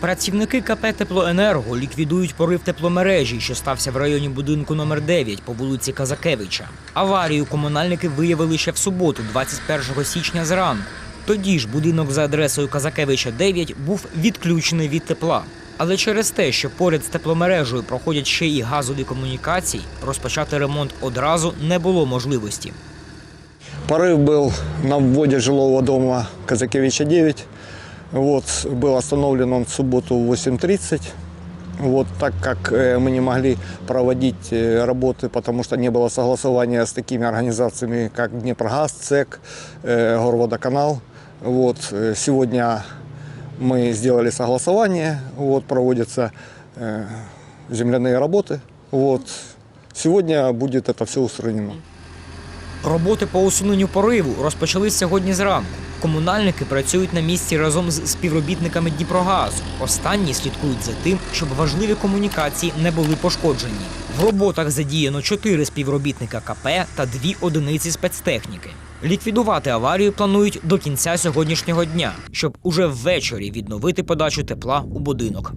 Працівники КП Теплоенерго ліквідують порив тепломережі, що стався в районі будинку номер 9 по вулиці Казакевича. Аварію комунальники виявили ще в суботу, 21 січня зранку. Тоді ж будинок за адресою Казакевича 9 був відключений від тепла. Але через те, що поряд з тепломережею проходять ще й газові комунікації, розпочати ремонт одразу не було можливості. Порыв был на вводе жилого дома Казакевича 9. Вот, был остановлен он в субботу в 8.30. Вот, так как э, мы не могли проводить э, работы, потому что не было согласования с такими организациями, как Днепрогаз, ЦЕК, э, Горводоканал. Вот, э, сегодня мы сделали согласование, вот, проводятся э, земляные работы. Вот, сегодня будет это все устранено. Роботи по усуненню пориву розпочались сьогодні зранку. Комунальники працюють на місці разом з співробітниками Дніпрогазу. Останні слідкують за тим, щоб важливі комунікації не були пошкоджені. В роботах задіяно чотири співробітника КП та дві одиниці спецтехніки. Ліквідувати аварію планують до кінця сьогоднішнього дня, щоб уже ввечері відновити подачу тепла у будинок.